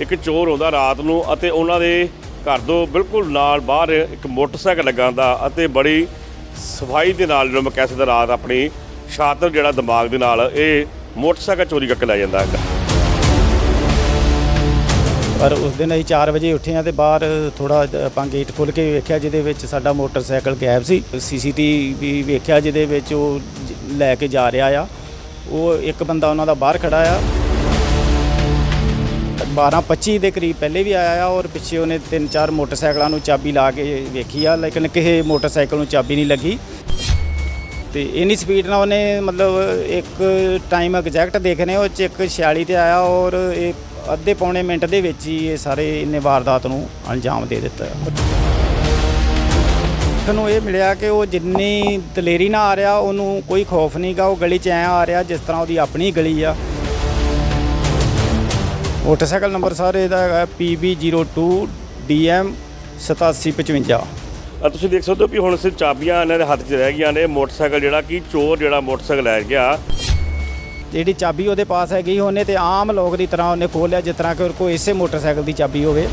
ਇੱਕ ਚੋਰ ਆਉਂਦਾ ਰਾਤ ਨੂੰ ਅਤੇ ਉਹਨਾਂ ਦੇ ਘਰ ਤੋਂ ਬਿਲਕੁਲ ਨਾਲ ਬਾਹਰ ਇੱਕ ਮੋਟਰਸਾਈਕਲ ਲੱਗਾ ਹੁੰਦਾ ਅਤੇ ਬੜੀ ਸਫ਼ਾਈ ਦੇ ਨਾਲ ਜਦੋਂ ਮੈਂ ਕਹਿ ਸਕਦਾ ਰਾਤ ਆਪਣੀ ਸ਼ਾਤਰ ਜਿਹੜਾ ਦਿਮਾਗ ਦੇ ਨਾਲ ਇਹ ਮੋਟਰਸਾਈਕਲ ਚੋਰੀ ਕਰਕੇ ਲੈ ਜਾਂਦਾ ਹੈਗਾ। ਪਰ ਉਸ ਦਿਨ ਅਸੀਂ 4 ਵਜੇ ਉੱਠੇ ਆ ਤੇ ਬਾਹਰ ਥੋੜਾ ਆਪਾਂ ਗੇਟ ਖੋਲ ਕੇ ਵੇਖਿਆ ਜਿਹਦੇ ਵਿੱਚ ਸਾਡਾ ਮੋਟਰਸਾਈਕਲ ਗਾਇਬ ਸੀ। ਸੀਸੀਟੀਵੀ ਵੇਖਿਆ ਜਿਹਦੇ ਵਿੱਚ ਉਹ ਲੈ ਕੇ ਜਾ ਰਿਹਾ ਆ। ਉਹ ਇੱਕ ਬੰਦਾ ਉਹਨਾਂ ਦਾ ਬਾਹਰ ਖੜਾ ਆ। 12:25 ਦੇ ਕਰੀਬ ਪਹਿਲੇ ਵੀ ਆਇਆ ਆ ਔਰ ਪਿੱਛੇ ਉਹਨੇ ਤਿੰਨ ਚਾਰ ਮੋਟਰਸਾਈਕਲਾਂ ਨੂੰ ਚਾਬੀ ਲਾ ਕੇ ਵੇਖੀ ਆ, ਲੇਕਿਨ ਕਿਸੇ ਮੋਟਰਸਾਈਕਲ ਨੂੰ ਚਾਬੀ ਨਹੀਂ ਲੱਗੀ। ਤੇ ਇੰਨੀ ਸਪੀਡ ਨਾਲ ਉਹਨੇ ਮਤਲਬ ਇੱਕ ਟਾਈਮ ਐਗਜ਼ੈਕਟ ਦੇਖਨੇ ਉਹ ਚ ਇੱਕ 46 ਤੇ ਆਇਆ ਔਰ ਇਹ ਅੱਧੇ ਪੌਣੇ ਮਿੰਟ ਦੇ ਵਿੱਚ ਹੀ ਇਹ ਸਾਰੇ ਇਹਨੇ ਵਾਰਦਾਤ ਨੂੰ ਅੰਜਾਮ ਦੇ ਦਿੱਤਾ। ਸਾਨੂੰ ਇਹ ਮਿਲਿਆ ਕਿ ਉਹ ਜਿੰਨੀ ਦਲੇਰੀ ਨਾਲ ਆ ਰਿਹਾ, ਉਹਨੂੰ ਕੋਈ ਖੌਫ ਨਹੀਂਗਾ ਉਹ ਗਲੀ 'ਚ ਐ ਆ ਰਿਹਾ ਜਿਸ ਤਰ੍ਹਾਂ ਉਹਦੀ ਆਪਣੀ ਗਲੀ ਆ। ਮੋਟਰਸਾਈਕਲ ਨੰਬਰ ਸਾਰੇ ਇਹਦਾ ਹੈਗਾ PB02 DM 8755 ਆ ਤੁਸੀਂ ਦੇਖ ਸਕਦੇ ਹੋ ਕਿ ਹੁਣ ਸਿਰਫ ਚਾਬੀਆਂ ਇਹਨਾਂ ਦੇ ਹੱਥ 'ਚ ਰਹਿ ਗਈਆਂ ਨੇ ਮੋਟਰਸਾਈਕਲ ਜਿਹੜਾ ਕਿ ਚੋਰ ਜਿਹੜਾ ਮੋਟਰਸਾਈਕਲ ਲੈ ਗਿਆ। ਜਿਹੜੀ ਚਾਬੀ ਉਹਦੇ ਪਾਸ ਹੈਗੀ ਉਹਨੇ ਤੇ ਆਮ ਲੋਕ ਦੀ ਤਰ੍ਹਾਂ ਉਹਨੇ ਖੋਲਿਆ ਜਿਸ ਤਰ੍ਹਾਂ ਕਿ ਕੋਲ ਇਸੇ ਮੋਟਰਸਾਈਕਲ ਦੀ ਚਾਬੀ ਹੋਵੇ।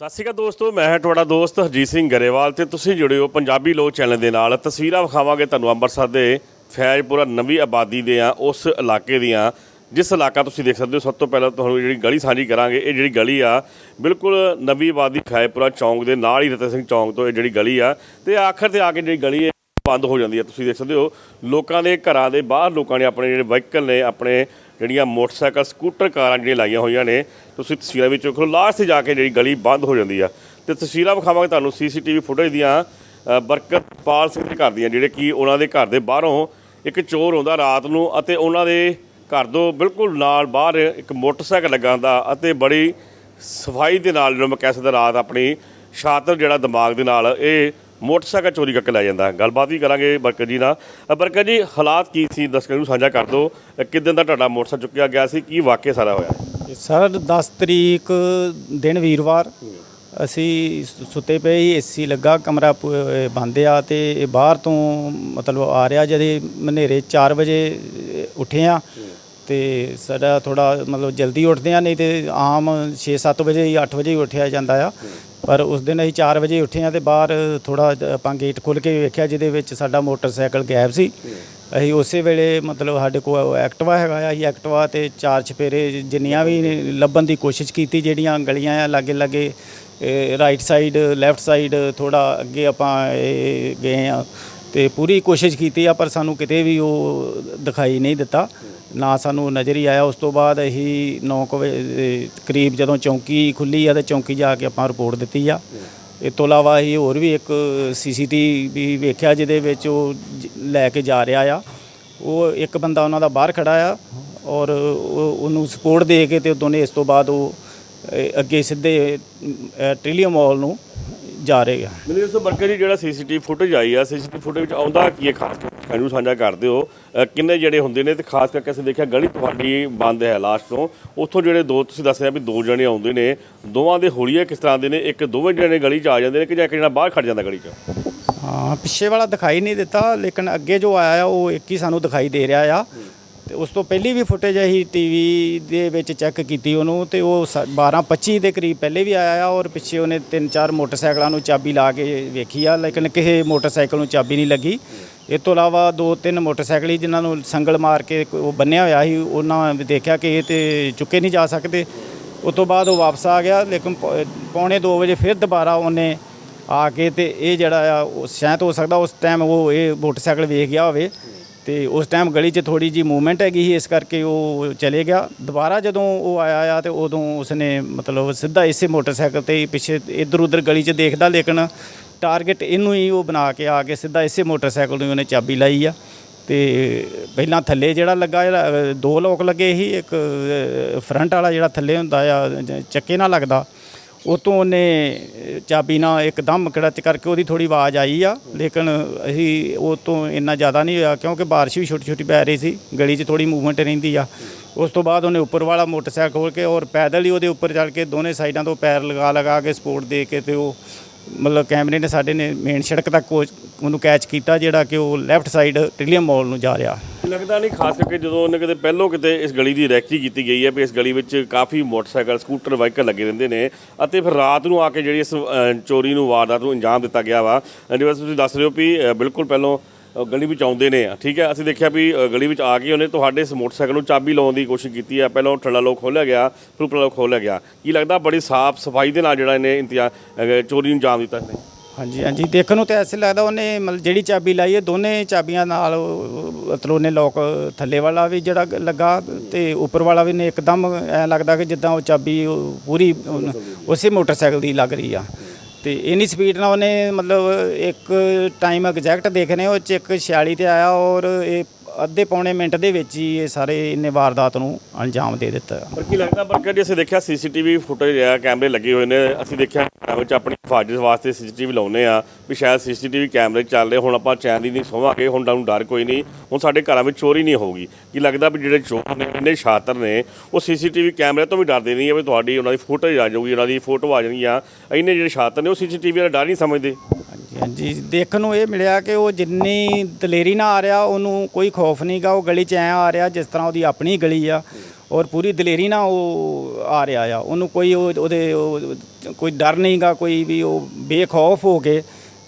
ਸਤਿ ਸ਼੍ਰੀ ਅਕਾਲ ਦੋਸਤੋ ਮੈਂ ਹਾਂ ਤੁਹਾਡਾ ਦੋਸਤ ਹਰਜੀਤ ਸਿੰਘ ਗਰੇਵਾਲ ਤੇ ਤੁਸੀਂ ਜੁੜੇ ਹੋ ਪੰਜਾਬੀ ਲੋਕ ਚੈਨਲ ਦੇ ਨਾਲ। ਤਸਵੀਰਾਂ ਵਿਖਾਵਾਂਗੇ ਤੁਹਾਨੂੰ ਅੰਮ੍ਰਿਤਸਰ ਦੇ ਫੈਜ਼ਪੁਰਾ ਨਵੀਂ ਆਬਾਦੀ ਦੇ ਆ ਉਸ ਇਲਾਕੇ ਦੀਆਂ ਜਿਸ ਇਲਾਕਾ ਤੁਸੀਂ ਦੇਖ ਸਕਦੇ ਹੋ ਸਭ ਤੋਂ ਪਹਿਲਾਂ ਤੁਹਾਨੂੰ ਜਿਹੜੀ ਗਲੀ ਸਾਂਝੀ ਕਰਾਂਗੇ ਇਹ ਜਿਹੜੀ ਗਲੀ ਆ ਬਿਲਕੁਲ ਨਵੀਂ ਆਬਾਦੀ ਫੈਜ਼ਪੁਰਾ ਚੌਂਕ ਦੇ ਨਾਲ ਹੀ ਰਤਨ ਸਿੰਘ ਚੌਂਕ ਤੋਂ ਇਹ ਜਿਹੜੀ ਗਲੀ ਆ ਤੇ ਆਖਰ ਤੇ ਆ ਕੇ ਜਿਹੜੀ ਗਲੀ ਬੰਦ ਹੋ ਜਾਂਦੀ ਹੈ ਤੁਸੀਂ ਦੇਖ ਸਕਦੇ ਹੋ ਲੋਕਾਂ ਦੇ ਘਰਾਂ ਦੇ ਬਾਹਰ ਲੋਕਾਂ ਨੇ ਆਪਣੇ ਜਿਹੜੇ ਵਾਹੀਕਲ ਨੇ ਆਪਣੇ ਜਿਹੜੀਆਂ ਮੋਟਰਸਾਈਕਲ ਸਕੂਟਰ ਕਾਰਾਂ ਜਿਹੜੀਆਂ ਲਾਈਆਂ ਹੋਈਆਂ ਨੇ ਤੁਸੀਂ ਤਸਵੀਰਾਂ ਵਿੱਚ ਵੇਖੋ ਲਾਸਟ ਤੇ ਜਾ ਕੇ ਜਿਹੜੀ ਗਲੀ ਬੰਦ ਹੋ ਜਾਂਦੀ ਆ। ਤੇ ਤਸਵੀਰਾਂ ਵਿਖਾਵਾਂਗੇ ਤੁਹਾਨੂੰ ਸੀਸੀਟੀਵੀ ਫੁਟੇਜ ਦੀਆਂ ਅ, ਬਰਕਤਪਾਲ ਸਿੰਘ ਦੇ ਘਰ ਦੀਆਂ ਜਿਹੜੇ ਕਿ ਉਹਨਾਂ ਦੇ ਘਰ ਦੇ ਬਾਹਰੋਂ ਇੱਕ ਚੋਰ ਆਉਂਦਾ ਰਾਤ ਨੂੰ ਅਤੇ ਉਹਨਾਂ ਦੇ ਘਰ ਤੋਂ ਬਿਲਕੁਲ ਨਾਲ ਬਾਹਰ ਇੱਕ ਮੋਟਰਸਾਈਕਲ ਲੱਗਾ ਹੁੰਦਾ ਅਤੇ ਬੜੀ ਸਫ਼ਾਈ ਦੇ ਨਾਲ ਜਦੋਂ ਮੈਂ ਕਹਿ ਸਕਦਾ ਰਾਤ ਆਪਣੀ ਸ਼ਾਤਰ ਜਿਹੜਾ ਦਿਮਾਗ ਦੇ ਨਾਲ ਇਹ ਮੋਟਰਸਾਈਕਲ ਚੋਰੀ ਕਰਕੇ ਲੈ ਜਾਂਦਾ। ਗੱਲਬਾਤ ਵੀ ਕਰਾਂਗੇ ਬਰਕਤ ਜੀ ਨਾਲ। ਅ, ਬਰਕਤ ਜੀ ਹਾਲਾਤ ਕੀ ਸੀ? ਦਰਸ਼ਕਾਂ ਨੂੰ ਸਾਂਝਾ ਕਰ ਦਿਓ। ਅ, ਕਿੱਦਣ ਦਾ ਤੁਹਾਡਾ ਮੋਟਰਸਾਈਕਲ ਚੁੱਕਿਆ ਗਿਆ ਸੀ? ਕੀ ਵਾਕਿਆ ਸਾਰਾ ਹੋਇਆ? ਸਰ 10 ਤਰੀਕ ਦਿਨ ਵੀਰਵਾਰ। ਅਸੀਂ ਸੁ- ਸੁੱਤੇ ਪਏ ਹੀ ਏਸੀ ਲੱਗਾ ਕਮਰਾ ਪ- ਅਹ ਬੰਦ ਆ ਤੇ ਇਹ ਬਾਹਰ ਤੋਂ ਮਤਲਬ ਆ ਰਿਹਾ ਜਦੇ ਮਨੇਰੇ 4 ਵਜੇ ਅਹ, ਉੱਠੇ ਆ ਤੇ ਸਾਡਾ ਥੋੜਾ ਮਤਲਬ ਜਲਦੀ ਉੱਠਦੇ ਆ ਨਹੀਂ ਤੇ ਆਮ 6-7 ਵਜੇ ਹੀ 8 ਵਜੇ ਹੀ ਉੱਠਿਆ ਜਾਂਦਾ ਆ। ਪਰ ਉਸ ਦਿਨ ਅਸੀਂ 4 ਵਜੇ ਉੱਠੇ ਆ ਤੇ ਬਾਹਰ ਥੋੜਾ ਆਪਾਂ ਗੇਟ ਖੋਲ ਕੇ ਵੇਖਿਆ ਜਿਹਦੇ ਵਿੱਚ ਸਾਡਾ ਮੋਟਰਸਾਈਕਲ ਗਾਇਬ ਸੀ। ਅਸੀਂ ਉਸੇ ਵੇਲੇ ਮਤਲਬ ਸਾਡੇ ਕੋਲ ਐਕਟਿਵਾ ਹੈਗਾ ਆ ਅਸੀਂ ਐਕਟਿਵਾ ਤੇ ਚਾਰ ਚਪੇਰੇ ਜਿੰਨੀਆਂ ਵੀ ਲੱਭਣ ਦੀ ਕੋਸ਼ਿਸ਼ ਕੀਤੀ ਜਿਹੜੀਆਂ ਗਲੀਆਂ ਆ ਲਾਗੇ ਲਾਗੇ ਰਾਈਟ ਸਾਈਡ ਲੈਫਟ ਸਾਈਡ ਥੋੜਾ ਅੱਗੇ ਆਪਾਂ ਇਹ ਗਏ ਆ ਤੇ ਪੂਰੀ ਕੋਸ਼ਿਸ਼ ਕੀਤੀ ਆ, ਪਰ ਸਾਨੂੰ ਕਿਤੇ ਵੀ ਉਹ ਦਿਖਾਈ ਨਹੀਂ ਦਿੱਤਾ। ਨਾ ਸਾਨੂੰ ਨਜ਼ਰ ਹੀ ਆਇਆ। ਉਸ ਤੋਂ ਬਾਅਦ ਅਸੀਂ 9 ਵਜੇ ਕਰੀਬ ਜਦੋਂ ਚੌਂਕੀ ਖੁੱਲੀ ਆ ਤੇ ਚੌਂਕੀ ਜਾ ਕੇ ਆਪਾਂ ਰਿਪੋਰਟ ਦਿੱਤੀ ਆ। ਇਹ ਤੋਂ ਇਲਾਵਾ ਅਸੀਂ ਹੋਰ ਵੀ ਇੱਕ ਸੀਸੀਟੀਵੀ ਵੇਖਿਆ, ਜਿਹਦੇ ਵਿੱਚ ਉਹ ਜ- ਲੈ ਕੇ ਜਾ ਰਿਹਾ ਆ। ਉਹ ਇੱਕ ਬੰਦਾ ਉਹਨਾਂ ਦਾ ਬਾਹਰ ਖੜਾ ਆ ਔਰ ਉਹ- ਉਹਨੂੰ ਸਪੋਰਟ ਦੇ ਕੇ ਤੇ ਦੋਨੇ ਇਸ ਤੋਂ ਬਾਅਦ ਉਹ ਅੱਗੇ ਸਿੱਧੇ ਟ੍ਰਿਲੀਅਮ ਮਾਲ ਨੂੰ ਜਾ ਰਹੇ ਆ। ਮੈਨੂੰ ਦੱਸੋ ਬਰਕਤ ਜੀ ਜਿਹੜਾ ਸੀਸੀਟੀਵੀ ਫੁਟੇਜ ਆਈ ਆ ਸੀਸੀਟੀਵੀ ਫੁਟੇਜ ਵਿੱਚ ਆਉਂਦਾ ਕੀ ਹੈ? ਖਾਸ ਕਰਕੇ ਨੂੰ ਸਾਂਝਾ ਕਰਦੇ ਹੋ ਅ, ਕਿੰਨੇ ਜਿਹੜੇ ਹੁੰਦੇ ਨੇ ਤੇ ਖਾਸ ਕਰਕੇ ਅਸੀਂ ਦੇਖਿਆ ਗਲੀ ਤੁਹਾਡੀ ਬੰਦ ਹੈ ਲਾਸਟ ਤੋਂ। ਉੱਥੋਂ ਜਿਹੜੇ ਦੋ ਤੁਸੀਂ ਦੱਸਿਆ ਵੀ ਦੋ ਜਣੇ ਆਉਂਦੇ ਨੇ। ਦੋਵਾਂ ਦੇ ਹੋਲੀਏ ਕਿਸ ਤਰ੍ਹਾਂ ਦੇ ਨੇ? ਇੱਕ ਦੋਵੇਂ ਜਣੇ ਗਲੀ 'ਚ ਆ ਜਾਂਦੇ ਨੇ ਕਿ ਜਾਂ ਇੱਕ ਜਣਾ ਬਾਹਰ ਖੜ ਜਾਂਦਾ ਗਲੀ 'ਚ? ਹਾਂ ਪਿੱਛੇ ਵਾਲਾ ਦਿਖਾਈ ਨਹੀਂ ਦਿੱਤਾ ਲੇਕਿਨ ਅੱਗੇ ਜੋ ਆਇਆ ਆ ਉਹ ਇੱਕ ਹੀ ਸਾਨੂੰ ਦਿਖਾਈ ਦੇ ਰਿਹਾ ਆ। ਤੇ ਉਸ ਤੋਂ ਪਹਿਲੀ ਵੀ ਫੁਟੇਜ ਅਸੀਂ ਟੀਵੀ ਦੇ ਵਿੱਚ ਚੈੱਕ ਕੀਤੀ ਉਹਨੂੰ ਤੇ ਉਹ 12:25 ਦੇ ਕਰੀਬ ਪਹਿਲੇ ਵੀ ਆਇਆ ਆ ਔਰ ਪਿੱਛੇ ਉਹਨੇ ਤਿੰਨ ਚਾਰ ਮੋਟਰਸਾਈਕਲਾਂ ਨੂੰ ਚਾਬੀ ਲਾ ਕੇ ਵੇਖੀ ਆ, ਲੇਕਿਨ ਕਿਸੇ ਮੋਟਰਸਾਈਕਲ ਨੂੰ ਚਾਬੀ ਨਹੀਂ ਲੱਗੀ। ਇਹ ਤੋਂ ਇਲਾਵਾ ਦੋ ਤਿੰਨ ਮੋਟਰਸਾਈਕਲ ਹੀ ਜਿਨ੍ਹਾਂ ਨੂੰ ਸੰਗਲ ਮਾਰ ਕੇ ਉਹ ਬੰਨਿਆ ਹੋਇਆ ਸੀ, ਉਹਨਾਂ ਦੇਖਿਆ ਕਿ ਇਹ ਤੇ ਚੁੱਕੇ ਨਹੀਂ ਜਾ ਸਕਦੇ। ਉਸ ਤੋਂ ਬਾਅਦ ਉਹ ਵਾਪਸ ਆ ਗਿਆ, ਲੇਕਿਨ ਪੌਣੇ 2 ਵਜੇ ਫਿਰ ਦੁਬਾਰਾ ਉਹਨੇ ਆ ਕੇ ਤੇ ਇਹ ਜਿਹੜਾ ਆ, ਉਹ ਸ਼ਾਇਦ ਹੋ ਸਕਦਾ ਉਸ ਟਾਈਮ ਉਹ ਇਹ ਮੋਟਰਸਾਈਕਲ ਵੇਖ ਗਿਆ ਹੋਵੇ। ਤੇ ਉਸ ਟਾਈਮ ਗਲੀ 'ਚ ਥੋੜੀ ਜੀ ਮੂਵਮੈਂਟ ਹੈਗੀ ਸੀ, ਇਸ ਕਰਕੇ ਉਹ ਚਲੇ ਗਿਆ। ਦੁਬਾਰਾ ਜਦੋਂ ਉਹ ਆਇਆ ਆ ਤੇ ਉਦੋਂ ਉਸਨੇ ਮਤਲਬ ਸਿੱਧਾ ਇਸੇ ਮੋਟਰਸਾਈਕਲ ਤੇ ਹੀ ਪਿੱਛੇ ਇੱਧਰ ਉੱਧਰ ਗਲੀ 'ਚ ਦੇਖਦਾ, ਲੇਕਿਨ ਟਾਰਗੇਟ ਇਹਨੂੰ ਹੀ ਉਹ ਬਣਾ ਕੇ ਆ ਕੇ ਸਿੱਧਾ ਇਸੇ ਮੋਟਰਸਾਈਕਲ ਨੂੰ ਉਹਨੇ ਚਾਬੀ ਲਾਈ ਆ। ਤੇ ਪਹਿਲਾਂ ਥੱਲੇ ਜਿਹੜਾ ਲੱਗਾ ਦੋ ਲੋਕ ਲੱਗੇ ਸੀ, ਇੱਕ ਫਰੰਟ ਵਾਲਾ ਜਿਹੜਾ ਥੱਲੇ ਹੁੰਦਾ ਆ ਚੱਕੇ ਨਾਲ ਲੱਗਦਾ। ਉਤੋਂ ਉਹਨੇ ਚਾਬੀ ਨਾਲ ਇੱਕਦਮ ਕੜਚ ਕਰਕੇ ਉਹਦੀ ਥੋੜੀ ਆਵਾਜ਼ ਆਈ ਆ, ਲੇਕਿਨ ਅਸੀਂ ਉਹ ਤੋਂ ਇੰਨਾ ਜ਼ਿਆਦਾ ਨਹੀਂ ਹੋਇਆ, ਕਿਉਂਕਿ ਬਾਰਿਸ਼ ਵੀ ਛੋਟੀ ਛੋਟੀ ਪੈ ਰਹੀ ਸੀ, ਗਲੀ 'ਚ ਥੋੜੀ ਮੂਵਮੈਂਟ ਰਹਿੰਦੀ ਆ। ਉਸ ਤੋਂ ਬਾਅਦ ਉਹਨੇ ਉੱਪਰ ਵਾਲਾ ਮੋਟਰਸਾਈਕਲ ਖੋਲ ਕੇ ਔਰ ਪੈਦਲ ਹੀ ਉਹਦੇ ਉੱਪਰ ਚੜ ਕੇ ਦੋਨੇ ਸਾਈਡਾਂ ਤੋਂ ਪੈਰ ਲਗਾ ਲਗਾ ਕੇ ਸਪੋਰਟ ਦੇ ਕੇ ਤੇ ਉਹ ਮਤਲਬ ਕੈਮਰੇ ਨੇ ਸਾਡੇ ਨੇ ਮੇਨ ਸੜਕ ਤੱਕ ਉਹ- ਉਹਨੂੰ ਕੈਚ ਕੀਤਾ ਜਿਹੜਾ ਕਿ ਉਹ ਲੈਫਟ ਸਾਈਡ ਟ੍ਰਿਲੀਅਮ ਮਾਲ ਨੂੰ ਜਾ ਰਿਹਾ। ਲੱਗਦਾ ਨਹੀਂ ਖਾਸ ਕਰਕੇ ਜਦੋਂ ਉਹਨੇ ਕਿਤੇ ਪਹਿਲੋਂ ਕਿਤੇ ਇਸ ਗਲੀ ਦੀ ਰੈਕੀ ਕੀਤੀ ਗਈ ਹੈ ਵੀ ਇਸ ਗਲੀ ਵਿੱਚ ਕਾਫੀ ਮੋਟਰਸਾਈਕਲ ਸਕੂਟਰ ਵਾਹੀਕਲ ਲੱਗੇ ਰਹਿੰਦੇ ਨੇ ਅਤੇ ਫਿਰ ਰਾਤ ਨੂੰ ਆ ਕੇ ਜਿਹੜੀ ਇਸ ਅ, ਚੋਰੀ ਨੂੰ ਵਾਰਦਾਤ ਨੂੰ ਅੰਜਾਮ ਦਿੱਤਾ ਗਿਆ ਵਾ। ਅ, ਜਿਵੇਂ ਤੁਸੀਂ ਦੱਸ ਰਹੇ ਹੋ ਵੀ ਅ, ਬਿਲਕੁਲ ਪਹਿਲੋਂ ਗਲੀ ਵਿੱਚ ਆਉਂਦੇ ਨੇ। ਠੀਕ ਹੈ, ਅਸੀਂ ਦੇਖਿਆ ਵੀ ਗਲੀ ਵਿੱਚ ਆ ਕੇ ਉਹਨੇ ਤੁਹਾਡੇ ਇਸ ਮੋਟਰਸਾਈਕਲ ਨੂੰ ਚਾਬੀ ਲਾਉਣ ਦੀ ਕੋਸ਼ਿਸ਼ ਕੀਤੀ ਹੈ ਪਹਿਲਾਂ ਉਹ ਠੱਲਾ ਲੋਕ ਖੋਲ੍ਹਿਆ ਗਿਆ, ਫਿਰ ਉੱਪਰਲਾ ਲੋਕ ਖੋਲ੍ਹਿਆ ਗਿਆ। ਕੀ ਲੱਗਦਾ ਬੜੀ ਸਾਫ਼ ਸਫ਼ਾਈ ਦੇ ਨਾਲ ਜਿਹੜਾ ਇਹਨੇ ਇੰਤਜ਼ਾਮ ਚੋਰੀ ਨੂੰ ਅੰਜਾਮ ਦਿੱਤਾ ਇਹਨੇ? ਹਾਂਜੀ ਹਾਂਜੀ। ਦੇਖਣ ਨੂੰ ਤਾਂ ਐਸੇ ਲੱਗਦਾ ਉਹਨੇ ਮਤਲਬ ਜਿਹੜੀ ਚਾਬੀ ਲਾਈ ਹੈ, ਦੋਨੇ ਚਾਬੀਆਂ ਨਾਲ ਮਤਲਬ ਉਹਨੇ ਲੋਕ ਥੱਲੇ ਵਾਲਾ ਵੀ ਜਿਹੜਾ ਲੱਗਾ ਤੇ ਉੱਪਰ ਵਾਲਾ ਵੀ ਨੇ। ਇੱਕਦਮ ਐ ਲੱਗਦਾ ਕਿ ਜਿੱਦਾਂ ਉਹ ਚਾਬੀ ਪੂਰੀ ਉਸੇ ਮੋਟਰਸਾਈਕਲ ਦੀ ਲੱਗ ਰਹੀ ਆ। ਤੇ ਇੰਨੀ ਸਪੀਡ ਨਾਲ ਉਹਨੇ ਮਤਲਬ ਇੱਕ ਟਾਈਮ ਐਗਜ਼ੈਕਟ ਦੇਖਨੇ ਉਹ ਚ ਇੱਕ 46 ਤੇ ਆਇਆ ਔਰ ਇਹ ਅੱਧੇ ਪੌਣੇ ਮਿੰਟ ਦੇ ਵਿੱਚ ਹੀ ਇਹ ਸਾਰੇ ਇਹਨੇ ਵਾਰਦਾਤ ਨੂੰ ਅੰਜਾਮ ਦੇ ਦਿੱਤਾ। ਪਰ ਕੀ ਲੱਗਦਾ ਪਰ ਜੀ ਅਸੀਂ ਦੇਖਿਆ ਸੀਸੀਟੀਵੀ ਫੁਟੇਜ ਆ ਕੈਮਰੇ ਲੱਗੇ ਹੋਏ ਨੇ, ਅਸੀਂ ਦੇਖਿਆ ਘਰਾਂ ਵਿੱਚ ਆਪਣੀ ਹਿਫਾਜ਼ਤ ਵਾਸਤੇ ਸੀਸੀਟੀਵੀ ਲਾਉਨੇ ਆ ਵੀ ਸ਼ਾਇਦ ਸੀਸੀਟੀਵੀ ਕੈਮਰੇ ਚੱਲ ਰਹੇ, ਹੁਣ ਆਪਾਂ ਚੈਨ ਦੀ ਨਹੀਂ ਸੋਵਾਂਗੇ ਹੁਣ ਤੁਹਾਨੂੰ ਡਰ ਕੋਈ ਨਹੀਂ, ਹੁਣ ਸਾਡੇ ਘਰਾਂ ਵਿੱਚ ਚੋਰੀ ਨਹੀਂ ਹੋਊਗੀ। ਕੀ ਲੱਗਦਾ ਵੀ ਜਿਹੜੇ ਚੋਰ ਨੇ, ਇੰਨੇ ਸ਼ਾਤਰ ਨੇ, ਉਹ ਸੀਸੀਟੀਵੀ ਕੈਮਰੇ ਤੋਂ ਵੀ ਡਰਦੇ ਨਹੀਂ ਆ ਵੀ ਤੁਹਾਡੀ ਉਹਨਾਂ ਦੀ ਫੁਟੇਜ ਆ ਜਾਊਗੀ, ਉਹਨਾਂ ਦੀ ਫੋਟੋ ਆ ਜਾਣਗੀਆਂ ਇੰਨੇ ਜਿਹੜੇ ਸ਼ਾਤਰ ਨੇ, ਉਹ ਸੀਸੀਟੀਵੀ ਦਾ ਡਰ ਨਹੀਂ ਸਮਝਦੇ। ਹਾਂਜੀ ਦੇਖਣ ਨੂੰ ਇਹ ਮਿਲਿਆ ਕਿ ਉਹ ਜਿੰਨੀ ਦਲੇਰੀ ਨਾਲ ਆ ਰਿਹਾ ਉਹਨੂੰ ਕੋਈ ਖੌਫ ਨਹੀਂਗਾ ਉਹ ਗਲੀ 'ਚ ਐ ਆ ਰਿਹਾ ਜਿਸ ਤਰ੍ਹਾਂ ਉਹਦੀ ਆਪਣੀ ਗਲੀ ਆ ਔਰ ਪੂਰੀ ਦਲੇਰੀ ਨਾਲ ਉਹ ਆ ਰਿਹਾ ਆ। ਉਹਨੂੰ ਕੋਈ ਉਹ- ਉਹਦੇ ਉਹ- ਕੋਈ ਡਰ ਨਹੀਂਗਾ ਕੋਈ ਵੀ ਉਹ ਬੇਖੌਫ ਹੋ ਕੇ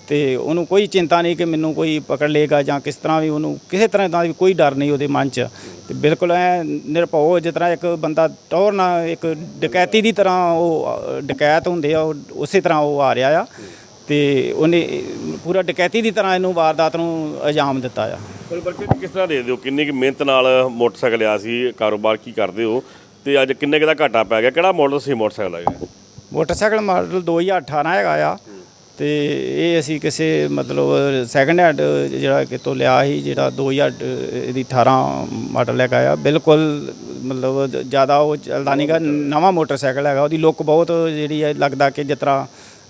ਤੇ ਉਹਨੂੰ ਕੋਈ ਚਿੰਤਾ ਨਹੀਂ ਕਿ ਮੈਨੂੰ ਕੋਈ ਪਕੜ ਲੇਗਾ ਜਾਂ ਕਿਸ ਤਰ੍ਹਾਂ ਵੀ ਉਹਨੂੰ ਕਿਸੇ ਤਰ੍ਹਾਂ ਦਾ ਵੀ ਕੋਈ ਡਰ ਨਹੀਂ ਉਹਦੇ ਮਨ 'ਚ। ਤੇ ਬਿਲਕੁਲ ਐ ਨਿਰਭਉ ਜਿਸ ਤਰ੍ਹਾਂ ਇੱਕ ਬੰਦਾ ਟੌਰ ਨਾਲ ਇੱਕ ਡਕੈਤੀ ਦੀ ਤਰ੍ਹਾਂ ਉਹ ਅ, ਡਕੈਤ ਹੁੰਦੇ ਆ ਉਹ ਉਸੇ ਤਰ੍ਹਾਂ ਉਹ ਆ ਰਿਹਾ ਆ। ਤੇ ਉਹਨੇ ਪੂਰਾ ਡਕੈਤੀ ਦੀ ਤਰ੍ਹਾਂ ਇਹਨੂੰ ਵਾਰਦਾਤ ਨੂੰ ਅੰਜਾਮ ਦਿੱਤਾ ਆ। ਜੀ ਕਿਸ ਤਰ੍ਹਾਂ ਦੇ ਦਿਓ? ਕਿੰਨੀ ਕਿ ਮਿਹਨਤ ਨਾਲ ਮੋਟਰਸਾਈਕਲ ਲਿਆ ਸੀ ਕਾਰੋਬਾਰ ਕੀ ਕਰਦੇ ਹੋ? ਤੇ ਅੱਜ ਕਿੰਨੇ ਕੁ ਦਾ ਘਾਟਾ ਪੈ ਗਿਆ? ਕਿਹੜਾ ਮਾਡਲ ਸੀ ਮੋਟਰਸਾਈਕਲ ਹੈਗਾ ਮੋਟਰਸਾਈਕਲ ਮਾਡਲ 2018 ਹੈਗਾ ਆ ਤੇ ਇਹ ਅਸੀਂ ਕਿਸੇ ਮਤਲਬ ਸੈਕੰਡ ਹੈਂਡ ਜਿਹੜਾ ਕਿਤੋਂ ਲਿਆ ਸੀ ਜਿਹੜਾ 2000 ਇਹਦੀ 18 ਮਾਡਲ ਹੈਗਾ ਆ। ਬਿਲਕੁਲ ਮਤਲਬ ਜ਼ਿਆਦਾ ਉਹ ਚੱਲਦਾ ਨਹੀਂਗਾ ਨਵਾਂ ਮੋਟਰਸਾਈਕਲ ਹੈਗਾ ਉਹਦੀ ਲੁੱਕ ਬਹੁਤ ਜਿਹੜੀ ਹੈ ਲੱਗਦਾ ਕਿ ਜਿਸ ਤਰ੍ਹਾਂ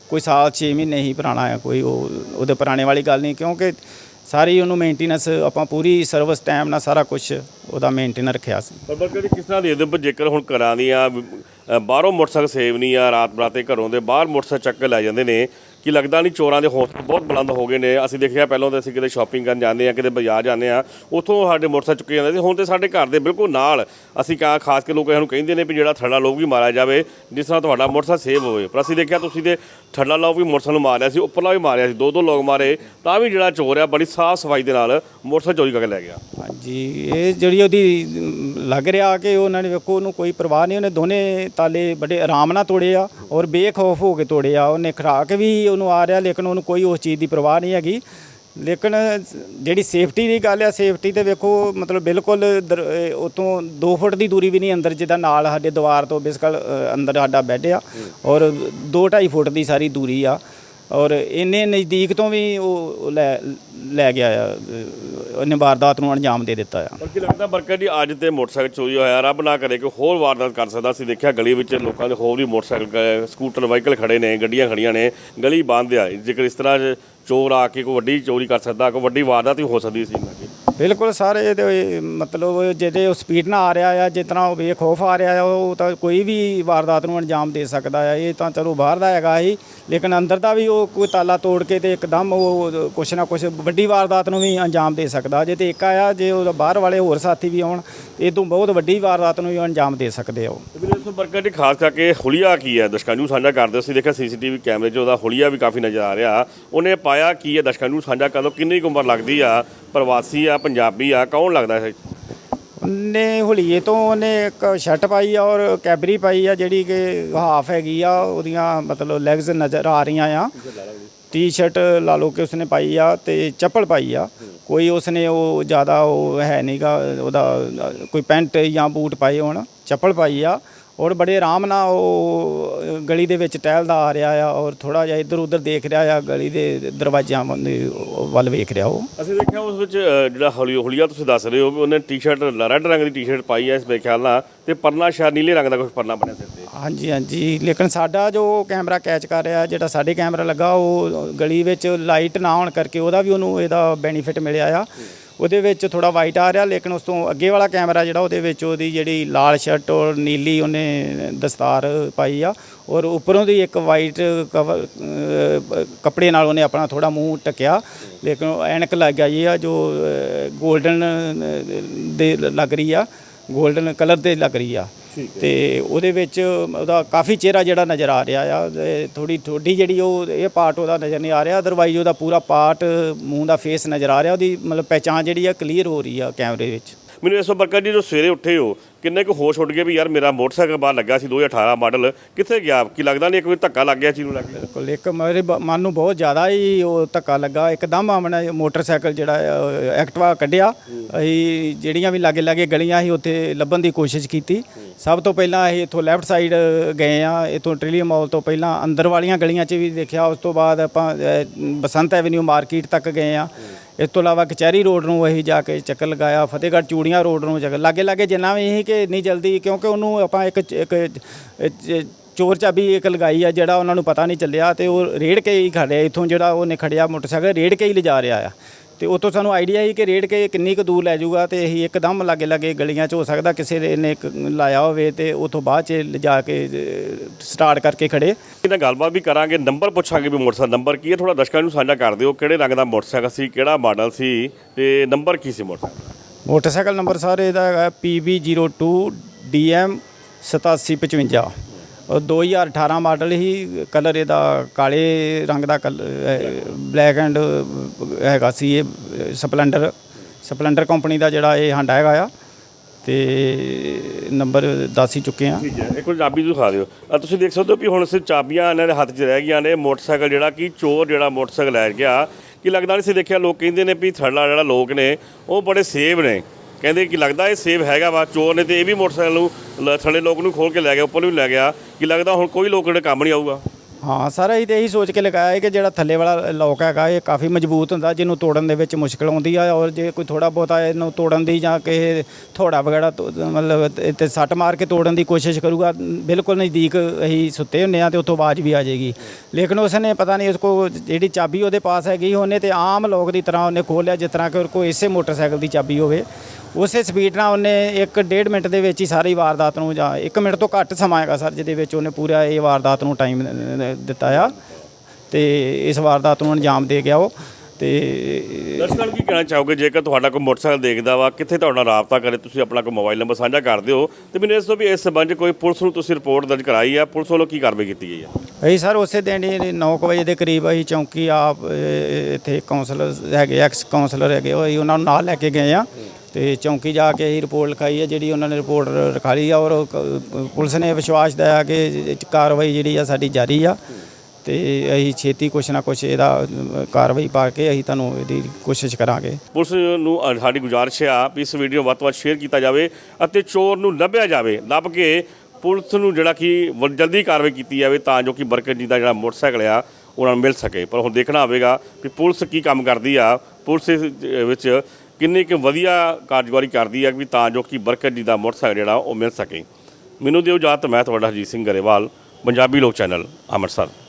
ਕੋਈ ਸਾਲ 6 ਮਹੀਨੇ ਹੀ ਪੁਰਾਣਾ ਆ, ਕੋਈ ਉਹ, ਉਹਦੇ ਪੁਰਾਣੇ ਵਾਲੀ ਗੱਲ ਨਹੀਂ, ਕਿਉਂਕਿ ਸਾਰੀ ਉਹਨੂੰ ਮੇਨਟੇਨੈਂਸ ਆਪਾਂ ਪੂਰੀ ਸਰਵਿਸ ਟਾਈਮ ਨਾਲ ਸਾਰਾ ਕੁਝ ਉਹਦਾ ਮੇਨਟੇਨ ਰੱਖਿਆ ਸੀ। ਪਰ ਬਰਕਰ ਕਿਸ ਤਰ੍ਹਾਂ ਦੇ ਦਿਓ ਜੇਕਰ ਹੁਣ ਘਰਾਂ ਦੀਆਂ ਬਾਹਰੋਂ ਮੋਟਰਸਾਈਕਲ ਸੇਵ ਨਹੀਂ ਆ, ਰਾਤ ਬਰਾਤੇ ਘਰੋਂ ਦੇ ਬਾਹਰ ਮੋਟਰਸਾਈਕਲ ਚੱਕ ਕੇ ਲੈ ਜਾਂਦੇ ਨੇ, ਕਿ ਲੱਗਦਾ ਨਹੀਂ ਚੋਰਾਂ ਦੇ ਹੌਸਲੇ ਬਹੁਤ ਬੁਲੰਦ ਹੋ ਗਏ ਨੇ? ਅਸੀਂ ਦੇਖਿਆ ਪਹਿਲਾਂ ਤਾਂ ਅਸੀਂ ਕਿਤੇ ਸ਼ਾਪਿੰਗ ਕਰਨ ਜਾਂਦੇ ਆ ਕਿਤੇ ਬਾਜ਼ਾਰ ਜਾਂਦੇ ਆ ਉੱਥੋਂ ਸਾਡੇ ਮੋਟਰਸਾਈਕਲ ਚੁੱਕੇ ਜਾਂਦੇ ਸੀ, ਹੁਣ ਤੇ ਸਾਡੇ ਘਰ ਦੇ ਬਿਲਕੁਲ ਨਾਲ, ਅਸੀਂ ਕਾ, ਖਾਸ ਕੇ ਲੋਕ ਇਹਨੂੰ ਕਹਿੰਦੇ ਨੇ ਵੀ ਜਿਹੜਾ ਥੜਾ ਲੋਕ ਵੀ ਮਾਰਿਆ ਜਾਵੇ, ਜਿਸ ਤਰ੍ਹਾਂ ਤੁਹਾਡਾ ਮੋਟਰਸਾਈਕਲ ਸੇਵ ਹੋਵੇ। ਪਰ ਅਸੀਂ ਦੇਖਿਆ ਤੁਸੀਂ ਤੇ ਥੜਾ ਲੋਕ ਵੀ ਮੋਟਰਸਾਈਕਲ ਨੂੰ ਮਾਰਿਆ ਸੀ, ਉੱਪਰਲਾ ਵੀ ਮਾਰਿਆ ਸੀ ਦੋ ਦੋ ਲੋਕ ਮਾਰੇ, ਤਾਂ ਵੀ ਜਿਹੜਾ ਚੋਰ ਆ, ਬੜੀ ਸਾਫ਼ ਸਫ਼ਾਈ ਦੇ ਨਾਲ ਮੋਟਰਸਾਈਕਲ ਚੋਰੀ ਕਰਕੇ ਲੈ ਗਿਆ। ਹਾਂਜੀ, ਇਹ ਜਿਹੜੀ ਉਹਦੀ ਲੱਗ ਰਿਹਾ ਕਿ ਉਹਨਾਂ ਨੇ ਵੇਖੋ, ਉਹਨੂੰ ਕੋਈ ਪਰਵਾਹ ਨਹੀਂ, ਉਹਨੇ ਦੋਨੇ ਤਾਲੇ ਬੜੇ ਆਰਾਮ ਨਾਲ ਤੋੜੇ ਆ ਔਰ ਬੇਖੌਫ ਹੋ ਕੇ ਤੋੜੇ ਆ, ਉਹਨੇ ਖਰਾਕ ਵੀ ਉਹਨੂੰ ਆ ਰਿਹਾ, ਲੇਕਿਨ ਉਹਨੂੰ ਕੋਈ ਉਸ ਚੀਜ਼ ਦੀ ਪਰਵਾਹ ਨਹੀਂ ਹੈਗੀ। ਲੇਕਿਨ ਜਿਹੜੀ ਸੇਫਟੀ ਦੀ ਗੱਲ ਆ, ਸੇਫਟੀ ਤੇ ਵੇਖੋ, ਮਤਲਬ ਬਿਲਕੁਲ ਉਤੋਂ 2 ਫੁੱਟ ਦੀ ਦੂਰੀ ਵੀ ਨਹੀਂ ਅੰਦਰ, ਜਿੱਦਾਂ ਨਾਲ ਸਾਡੇ ਦੀਵਾਰ ਤੋਂ ਬਿਸਕਲ ਅੰਦਰ ਸਾਡਾ ਬੈੱਡ ਆ ਔਰ 2.5 ਫੁੱਟ ਦੀ ਸਾਰੀ ਦੂਰੀ ਆ ਔਰ ਇੰਨੇ ਨਜ਼ਦੀਕ ਤੋਂ ਵੀ ਉਹ ਲੈ ਲੈ ਗਿਆ ਆ ਅਹ, ਉਹਨੇ ਵਾਰਦਾਤ ਨੂੰ ਅੰਜਾਮ ਦੇ ਦਿੱਤਾ ਆ। ਪਰ ਲੱਗਦਾ ਬਰਕਰ ਜੀ, ਅੱਜ ਤੇ ਮੋਟਰਸਾਈਕਲ ਚੋਰੀ ਹੋਇਆ, ਰੱਬ ਨਾ ਕਰੇ ਕਿ ਹੋਰ ਵਾਰਦਾਤ ਕਰ ਸਕਦਾ। ਅਸੀਂ ਦੇਖਿਆ ਗਲੀ ਵਿੱਚ ਲੋਕਾਂ ਦੇ ਹੋਰ ਵੀ ਮੋਟਰਸਾਈਕਲ ਕ- ਸਕੂਟਰ, ਵਾਹੀਕਲ ਖੜੇ ਨੇ, ਗੱਡੀਆਂ ਖੜੀਆਂ ਨੇ, ਗਲੀ ਬੰਦ ਆ। ਜੇਕਰ ਇਸ ਤਰ੍ਹਾਂ ਚੋਰ ਆ ਕੇ ਕੋਈ ਵੱਡੀ ਚੋਰੀ ਕਰ ਸਕਦਾ, ਕੋਈ ਵੱਡੀ ਵਾਰਦਾਤ ਵੀ ਹੋ ਸਕਦੀ ਸੀ। ਇਹਨਾਂ ਦੀ ਬਿਲਕੁਲ ਸਰ ਇਹਦੇ ਮਤਲਬ ਜਿਹੜੇ ਉਹ ਸਪੀਡ ਨਾਲ ਆ ਰਿਹਾ ਆ, ਜਿਸ ਤਰ੍ਹਾਂ ਉਹ ਬੇਖੌਫ ਆ ਰਿਹਾ ਆ, ਉਹ ਤਾਂ ਕੋਈ ਵੀ ਵਾਰਦਾਤ ਨੂੰ ਅੰਜਾਮ ਦੇ ਸਕਦਾ ਆ। ਇਹ ਤਾਂ ਚਲੋ ਬਾਹਰ ਦਾ ਹੈਗਾ ਹੀ ਲੇਕਿਨ ਅੰਦਰ ਦਾ ਵੀ ਉਹ ਕੋਈ ਤਾਲਾ ਤੋੜ ਕੇ ਤੇ ਇੱਕਦਮ ਉਹ ਕੁਛ ਨਾ ਕੁਛ ਵੱਡੀ ਵਾਰਦਾਤ ਨੂੰ ਵੀ ਅੰਜਾਮ ਦੇ ਸਕਦਾ। ਜੇ ਤੇ ਇੱਕ ਆਇਆ, ਜੇ ਉਹ ਬਾਹਰ ਵਾਲੇ ਹੋਰ ਸਾਥੀ ਵੀ ਆਉਣ, ਇਹ ਤੋਂ ਬਹੁਤ ਵੱਡੀ ਵਾਰਦਾਤ ਨੂੰ ਵੀ ਅੰਜਾਮ ਦੇ ਸਕਦੇ ਆ ਉਹ। ਤੇ ਜੀ, ਖਾਸ ਕਰਕੇ ਹੁਲੀਆ ਕੀ ਹੈ? ਦਰਸ਼ਕਾਂ ਨੂੰ ਸਾਂਝਾ ਕਰਦੇ ਸੀ ਦੇਖਿਆ ਸੀਸੀਟੀਵੀ ਕੈਮਰੇ 'ਚ ਉਹਦਾ ਹੁਲੀਆ ਵੀ ਕਾਫੀ ਨਜ਼ਰ ਆ ਰਿਹਾ। ਉਹਨੇ ਪਾਇਆ ਕੀ ਹੈ? ਦਰਸ਼ਕਾਂ ਨੂੰ ਸਾਂਝਾ ਕਰ ਦਿਓ, ਕਿੰਨੀ ਕੁ ਉਮਰ ਲੱਗਦੀ ਆ? ਪ੍ਰਵਾਸੀ ਆ, ਪੰਜਾਬੀ ਆ, ਕੌਣ ਲੱਗਦਾ ਹੈ? ਉਹਨੇ ਹੁਲੀਏ ਤੋਂ ਉਹਨੇ ਇੱਕ ਸ਼ਰਟ ਪਾਈ ਆ ਔਰ ਕੈਬਰੀ ਪਾਈ ਆ, ਜਿਹੜੀ ਕਿ ਹਾਫ ਹੈਗੀ ਆ, ਉਹਦੀਆਂ ਮਤਲਬ ਲੈਗਸ ਨਜ਼ਰ ਆ ਰਹੀਆਂ ਆ। ਟੀ-ਸ਼ਰਟ ਲਾ ਲਓ ਕਿ ਉਸਨੇ ਪਾਈ ਆ ਤੇ ਚੱਪਲ ਪਾਈ ਆ। ਕੋਈ ਉਸਨੇ ਉਹ ਜ਼ਿਆਦਾ ਉਹ ਹੈ ਨਹੀਂਗਾ ਉਹਦਾ ਕੋਈ ਪੈਂਟ ਜਾਂ ਬੂਟ ਪਾਏ ਹੋਣ, ਚੱਪਲ ਪਾਈ ਆ। ਔਰ ਬੜੇ ਆਰਾਮ ਨਾਲ ਉਹ ਗਲੀ ਦੇ ਵਿੱਚ ਟਹਿਲਦਾ ਆ ਰਿਹਾ ਆ ਔਰ ਥੋੜਾ ਜਿਹਾ ਇੱਧਰ ਉੱਧਰ ਦੇਖ ਰਿਹਾ ਆ ਗਲੀ ਦੇ ਦਰਵਾਜ਼ਿਆਂ ਵੱਲ- ਵੇਖ ਰਿਹਾ ਉਹ। ਅਸੀਂ ਦੇਖਿਆ ਉਸ ਵਿੱਚ ਜਿਹੜਾ ਹੁਲੀ ਹੁਲੀਆ ਤੁਸੀਂ ਦੱਸ ਰਹੇ ਹੋ ਵੀ ਉਹਨੇ ਟੀ-ਸ਼ਰਟ ਰੈੱਡ ਰੰਗ ਦੀ ਟੀ-ਸ਼ਰਟ ਪਾਈ ਹੈ ਇਸ ਮੇਰੇ ਖਿਆਲ ਨਾਲ ਤੇ ਪਰਨਾ ਸ਼ਾਇਦ ਨੀਲੇ ਰੰਗ ਦਾ ਕੁਝ ਪਰਨਾ ਬਣਿਆ ਸਿਰ ਤੇ। ਹਾਂਜੀ ਹਾਂਜੀ। ਲੇਕਿਨ ਸਾਡਾ ਜੋ ਕੈਮਰਾ ਕੈਚ ਕਰ ਰਿਹਾ ਜਿਹੜਾ ਸਾਡੇ ਕੈਮਰਾ ਲੱਗਾ ਉਹ ਗਲੀ ਵਿੱਚ ਲਾਈਟ ਨਾ ਹੋਣ ਕਰਕੇ ਉਹਦਾ ਵੀ ਉਹਨੂੰ ਇਹਦਾ ਬੈਨੀਫਿਟ ਮਿਲਿਆ ਆ। ਉਹਦੇ ਵਿੱਚ ਥੋੜਾ ਵਾਈਟ ਆ ਰਿਹਾ, ਲੇਕਿਨ ਉਸ ਤੋਂ ਅੱਗੇ ਵਾਲਾ ਕੈਮਰਾ ਜਿਹੜਾ ਉਹਦੇ ਵਿੱਚ ਉਹਦੀ ਜਿਹੜੀ ਲਾਲ ਸ਼ਰਟ ਔਰ ਨੀਲੀ ਉਹਨੇ ਦਸਤਾਰ ਪਾਈ ਆ ਔਰ ਉੱਪਰੋਂ ਦੀ ਇੱਕ ਵਾਈਟ ਕਵਰ ਕੱਪੜੇ ਨਾਲ ਉਹਨੇ ਆਪਣਾ ਥੋੜਾ ਮੂੰਹ ਟਕਿਆ ਲੇਕਿਨ ਉਹ ਐਨਕ ਲੱਗ ਗਈ ਆ ਜੋ 골ਡਨ ਦੇ ਲੱਗ ਰਹੀ ਆ 골ਡਨ ਕਲਰ ਦੇ ਲੱਗ ਰਹੀ ਆ। ਤੇ ਉਹਦੇ ਵਿੱਚ ਉਹਦਾ ਕਾਫੀ ਚਿਹਰਾ ਜਿਹੜਾ ਨਜ਼ਰ ਆ ਰਿਹਾ ਆ ਥੋੜੀ ਥੋੜੀ ਜਿਹੜੀ ਉਹ ਇਹ ਪਾਰਟ ਉਹਦਾ ਨਜ਼ਰ ਨਹੀਂ ਆ ਰਿਹਾ ਅਦਰਵਾਈਜ਼ ਉਹਦਾ ਪੂਰਾ ਪਾਰਟ ਮੂੰਹ ਦਾ ਫੇਸ ਨਜ਼ਰ ਆ ਰਿਹਾ, ਉਹਦੀ ਮਤਲਬ ਪਹਿਚਾਣ ਜਿਹੜੀ ਆ ਕਲੀਅਰ ਹੋ ਰਹੀ ਆ ਕੈਮਰੇ ਵਿੱਚ। ਮੈਨੂੰ ਇਸ ਬਰਕਤ ਜੀ ਜੋ ਸਵੇਰੇ ਉੱਠੇ ਹੋ, ਕਿੰਨੇ ਕੁ ਹੋਸ਼ ਉੱਡ ਗਏ ਵੀ ਯਾਰ ਮੇਰਾ ਮੋਟਰਸਾਈਕਲ ਬਾਹਰ ਲੱਗਾ ਸੀ 2018 ਮਾਡਲ, ਕਿੱਥੇ ਗਿਆ? ਕੀ ਲੱਗਦਾ ਨਹੀਂ ਕੋਈ ਧੱਕਾ ਲੱਗ ਗਿਆ ਚੀਜ਼ ਨੂੰ ਲੱਗ ਗਿਆ ਬਿਲਕੁਲ, ਇੱਕ ਮੇਰੇ ਮਨ ਨੂੰ ਬਹੁਤ ਜ਼ਿਆਦਾ ਹੀ ਉਹ ਧੱਕਾ ਲੱਗਾ। ਇੱਕਦਮ ਆਮਣਾ ਮੋਟਰਸਾਈਕਲ ਜਿਹੜਾ ਐਕਟਵਾ ਕੱਢਿਆ। ਅਸੀਂ ਜਿਹੜੀਆਂ ਵੀ ਲਾਗੇ ਲਾਗੇ ਗਲੀਆਂ ਸੀ, ਉੱਥੇ ਲੱਭਣ ਦੀ ਕੋਸ਼ਿਸ਼ ਕੀਤੀ। ਸਭ ਤੋਂ ਪਹਿਲਾਂ ਅਸੀਂ ਇੱਥੋਂ ਲੈਫਟ ਸਾਈਡ ਗਏ ਆ ਇੱਥੋਂ ਟ੍ਰਿਲੀਅਮ ਮਾਲ ਤੋਂ ਪਹਿਲਾਂ ਅੰਦਰ ਵਾਲੀਆਂ ਗਲੀਆਂ 'ਚ ਵੀ ਦੇਖਿਆ। ਉਸ ਤੋਂ ਬਾਅਦ ਆਪਾਂ ਬਸੰਤ ਐਵਨਿਊ ਮਾਰਕੀਟ ਤੱਕ ਗਏ ਆ ਇਸ ਤੋਂ ਇਲਾਵਾ ਕਚਹਿਰੀ ਰੋਡ ਨੂੰ ਅਸੀਂ ਜਾ ਕੇ ਚੱਕਰ ਲਗਾਇਆ, ਫਤਿਹਗੜ੍ਹ ਚੂੜੀਆਂ ਰੋਡ ਨੂੰ ਚੱਕਰ, ਲਾਗੇ ਲਾਗੇ ਜਿੰਨਾ ਵੀ ਸੀ ਕਿ ਇੰਨੀ ਜਲਦੀ, ਕਿਉਂਕਿ ਉਹਨੂੰ ਆਪਾਂ ਇੱਕ ਇੱਕ ਚੋਰ ਚਾਬੀ ਇੱਕ ਲਗਾਈ ਆ ਜਿਹੜਾ ਉਹਨਾਂ ਨੂੰ ਪਤਾ ਨਹੀਂ ਚੱਲਿਆ ਤੇ ਉਹ ਰੇੜ ਕੇ ਹੀ ਖੜਿਆ ਇੱਥੋਂ ਜਿਹੜਾ ਉਹਨੇ ਖੜਿਆ ਮੋਟਰਸਾਈਕਲ, ਰੇੜ ਕੇ ਹੀ ਲਿਜਾ ਰਿਹਾ ਆ। ਤੇ ਉਤੋਂ ਸਾਨੂੰ ਆਈਡੀਆ ਸੀ ਕਿ ਰੇੜ ਕੇ ਕਿੰਨੀ ਕੁ ਦੂਰ ਲੈ ਜਾਊਗਾ ਤੇ ਅਸੀਂ ਇੱਕਦਮ ਲਾਗੇ ਲਾਗੇ ਗਲੀਆਂ 'ਚ ਹੋ ਸਕਦਾ ਕਿਸੇ ਨੇ ਇੱਕ ਲਾਇਆ ਹੋਵੇ ਤੇ ਉਤੋਂ ਬਾਅਦ 'ਚ ਲਿਜਾ ਕੇ ਸਟਾਰਟ ਕਰਕੇ ਖੜੇ ਇਹਨਾਂ ਗੱਲਬਾਤ ਵੀ ਕਰਾਂਗੇ ਨੰਬਰ ਪੁੱਛਾਂਗੇ ਵੀ ਮੋਟਰਸਾਈਕਲ ਨੰਬਰ ਕੀ ਹੈ ਥੋੜਾ ਦਰਸ਼ਕਾਂ ਨੂੰ ਸਾਂਝਾ ਕਰ ਦਿਓ ਕਿਹੜੇ ਰੰਗ ਦਾ ਮੋਟਰਸਾਈਕਲ ਸੀ ਕਿਹੜਾ ਮਾਡਲ ਸੀ ਤੇ ਨੰਬਰ ਕੀ ਸੀ ਮੋਟਰਸਾਈਕਲ? ਮੋਟਰਸਾਈਕਲ ਨੰਬਰ ਸਰ ਇਹਦਾ ਹੈਗਾ PB02 DM 8755 ਉਹ 2018 ਮਾਡਲ ਹੀ ਕਲਰ ਇਹਦਾ ਕਾਲੇ ਰੰਗ ਦਾ ਬਲੈਕ ਐਂਡ ਹੈਗਾ ਸੀ ਇਹ ਸਪਲੈਂਡਰ। ਸਪਲੈਂਡਰ ਕੰਪਨੀ ਦਾ ਜਿਹੜਾ ਇਹ ਹਾਂਡਾ ਹੈਗਾ ਆ, ਤੇ ਨੰਬਰ ਦੱਸ ਹੀ ਚੁੱਕੇ ਆ। ਠੀਕ ਇੱਕ ਵਾਰ ਚਾਬੀ ਦਿਖਾ ਦਿਓ। ਆ ਤੁਸੀਂ ਦੇਖ ਸਕਦੇ ਹੋ ਵੀ ਹੁਣ ਸਿਰ ਚਾਬੀਆਂ ਇਹਨਾਂ ਦੇ ਹੱਥ 'ਚ ਰਹਿ ਗਈਆਂ ਨੇ, ਮੋਟਰਸਾਈਕਲ ਜਿਹੜਾ ਕਿ ਚੋਰ ਜਿਹੜਾ ਮੋਟਰਸਾਈਕਲ ਲੈ ਗਿਆ, ਕਿ ਲੱਗਦਾ ਨਹੀਂ ਸੀ ਦੇਖਿਆ, ਲੋਕ ਕਹਿੰਦੇ ਨੇ ਵੀ ਥੜਲਾ ਜਿਹੜਾ ਲੋਕ ਨੇ, ਉਹ ਬੜੇ ਸੇਵ ਨੇ। ਕਹਿੰਦੇ ਕਿ ਲੱਗਦਾ ਇਹ ਸੇਵ ਹੈਗਾ ਵਾ, ਚੋਰ ਨੇ ਤੇ ਇਹ ਵੀ ਮੋਟਰਸਾਈਕਲ ਨੂੰ ਥੱਲੇ ਲੋਕ ਨੂੰ ਖੋਲ ਕੇ ਲੈ ਗਿਆ, ਉੱਪਰ ਵੀ ਲੈ ਗਿਆ। ਕੀ ਲੱਗਦਾ ਹੁਣ ਕੋਈ ਲੋਕ ਜਿਹੜੇ ਕੰਮ ਨਹੀਂ ਆਊਗਾ। ਹਾਂ, ਸਾਰਾ ਇਹ ਤੇ ਇਹੀ ਸੋਚ ਕੇ ਲਗਾਇਆ ਹੈ ਕਿ ਜਿਹੜਾ ਥੱਲੇ ਵਾਲਾ ਲੋਕ ਹੈਗਾ, ਇਹ ਕਾਫੀ ਮਜ਼ਬੂਤ ਹੁੰਦਾ, ਜਿਹਨੂੰ ਤੋੜਨ ਦੇ ਵਿੱਚ ਮੁਸ਼ਕਲ ਆਉਂਦੀ ਆ, ਔਰ ਜੇ ਕੋਈ ਥੋੜਾ ਬਹੁਤਾ ਇਹਨੂੰ ਤੋੜਨ ਦੀ ਜਾਂ ਕਿਸੇ ਥੋੜਾ ਵਗੈਰਾ ਮਤਲਬ ਤੇ ਸੱਟ ਮਾਰ ਕੇ ਤੋੜਨ ਦੀ ਕੋਸ਼ਿਸ਼ ਕਰੂਗਾ, ਬਿਲਕੁਲ ਨਜ਼ਦੀਕ ਅਸੀਂ ਸੁੱਤੇ ਹੁੰਨੇ ਆ ਤੇ ਉੱਥੋਂ ਆਵਾਜ਼ ਵੀ ਆ ਜਾਏਗੀ। ਲੇਕਿਨ ਉਸਨੇ ਪਤਾ ਨਹੀਂ ਉਸ ਕੋ ਜਿਹੜੀ ਚਾਬੀ ਉਹਦੇ ਪਾਸ ਹੈਗੀ, ਉਹਨੇ ਤੇ ਆਮ ਲੋਕ ਦੀ ਤਰ੍ਹਾਂ ਉਹਨੇ ਖੋਲਿਆ ਜਿਸ ਤਰ੍ਹਾਂ ਕਿ ਕੋਈ ਇਸੇ ਮੋਟਰਸਾਈਕਲ ਦੀ ਚਾਬੀ ਹੋਵੇ। ਉਸੇ ਸਪੀਡ ਨਾਲ ਉਹਨੇ ਇੱਕ ਡੇਢ ਮਿੰਟ ਦੇ ਵਿੱਚ ਹੀ ਸਾਰੀ ਵਾਰਦਾਤ ਨੂੰ ਜਾਂ 1 ਮਿੰਟ ਤੋਂ ਘੱਟ ਸਮਾਂ ਹੈਗਾ ਸਰ ਜਿਹਦੇ ਵਿੱਚ ਉਹਨੇ ਪੂਰਾ ਇਹ ਵਾਰਦਾਤ ਨੂੰ ਟਾਈਮ ਦਿੱਤਾ ਆ। ਤੇ ਇਸ ਵਾਰਦਾਤ ਨੂੰ ਅੰਜਾਮ ਦੇ ਗਿਆ ਉਹ। ਤੇ ਦਰਸ਼ਕਾਂ ਕੀ ਕਹਿਣਾ ਚਾਹੋਗੇ? ਜੇਕਰ ਤੁਹਾਡਾ ਕੋਈ ਮੋਟਰਸਾਈਕਲ ਦੇਖਦਾ ਵਾ ਕਿੱਥੇ ਤੁਹਾਡਾ ਨਾਲ ਰਾਬਤਾ ਕਰੇ ਤੁਸੀਂ ਆਪਣਾ ਕੋਈ ਮੋਬਾਈਲ ਨੰਬਰ ਸਾਂਝਾ ਕਰ ਦਿਓ। ਤੇ ਮੈਨੂੰ ਇਸ ਤੋਂ ਵੀ ਇਸ ਸੰਬੰਧ ਕੋਈ ਪੁਲਿਸ ਨੂੰ ਤੁਸੀਂ ਰਿਪੋਰਟ ਦਰਜ ਕਰਾਈ ਆ? ਪੁਲਿਸ ਵੱਲੋਂ ਕੀ ਕਾਰਵਾਈ ਕੀਤੀ ਗਈ ਆ? ਅਸੀਂ ਸਰ ਉਸੇ ਦਿਨ ਹੀ 9 ਵਜੇ ਦੇ ਕਰੀਬ ਅਸੀਂ ਚੌਂਕੀ ਆਪ ਇੱਥੇ ਕਾਉਂਸਲਰ ਹੈਗੇ ਐਕਸ ਕਾਉਂਸਲਰ ਹੈਗੇ ਉਹ ਉਹਨਾਂ ਨੂੰ ਨਾਲ ਲੈ ਕੇ ਗਏ ਆ। ਤੇ ਚੌਂਕੀ ਜਾ ਕੇ ਅਸੀਂ ਰਿਪੋਰਟ ਲਿਖਾਈ ਹੈ ਜਿਹੜੀ ਉਹਨਾਂ ਨੇ ਰਿਪੋਰਟ ਰਖਾ ਲਈ ਆ ਔਰ ਉਹ ਕ- ਪੁਲਿਸ ਨੇ ਵਿਸ਼ਵਾਸ ਦਿਆ ਕਿ ਕਾਰਵਾਈ ਜਿਹੜੀ ਆ ਸਾਡੀ ਜਾਰੀ ਆ ਤੇ ਅਸੀਂ ਛੇਤੀ ਕੁਛ ਨਾ ਕੁਛ ਇਹਦਾ ਅ, ਕਾਰਵਾਈ ਪਾ ਕੇ ਅਸੀਂ ਤੁਹਾਨੂੰ ਇਹਦੀ ਕੋਸ਼ਿਸ਼ ਕਰਾਂਗੇ। ਪੁਲਿਸ ਨੂੰ ਅ, ਸਾਡੀ ਗੁਜ਼ਾਰਿਸ਼ ਆ ਵੀ ਇਸ ਵੀਡੀਓ ਵੱਧ ਤੋਂ ਵੱਧ ਸ਼ੇਅਰ ਕੀਤਾ ਜਾਵੇ ਅਤੇ ਚੋਰ ਨੂੰ ਲੱਭਿਆ ਜਾਵੇ। ਲੱਭ ਕੇ ਪੁਲਿਸ ਨੂੰ ਜਿਹੜਾ ਕਿ ਵ- ਜਲਦੀ ਕਾਰਵਾਈ ਕੀਤੀ ਜਾਵੇ ਤਾਂ ਜੋ ਕਿ ਬਰਕਤ ਜੀ ਦਾ ਜਿਹੜਾ ਮੋਟਰਸਾਈਕਲ ਆ ਉਹਨਾਂ ਨੂੰ ਮਿਲ ਸਕੇ। ਪਰ ਹੁਣ ਦੇਖਣਾ ਹੋਵੇਗਾ ਕਿ ਪੁਲਿਸ ਕੀ ਕੰਮ ਕਰਦੀ ਆ। ਪੁਲਿਸ ਇਸ ਵਿੱਚ ਕਿੰਨੀ ਕੁ ਵਧੀਆ ਕਾਰਜਕਾਰੀ ਕਰਦੀ ਹੈ ਵੀ ਤਾਂ ਜੋ ਕਿ ਬਰਕਤ ਜੀ ਦਾ ਮੋਟਰਸਾਈਕਲ ਜਿਹੜਾ ਉਹ ਮਿਲ ਸਕੇ। ਮੈਨੂੰ ਦਿਓ ਇਜਾਜ਼ਤ, ਮੈਂ ਤੁਹਾਡਾ ਹਰਜੀਤ ਸਿੰਘ ਗਰੇਵਾਲ, ਪੰਜਾਬੀ ਲੋਕ ਚੈਨਲ, ਅੰਮ੍ਰਿਤਸਰ।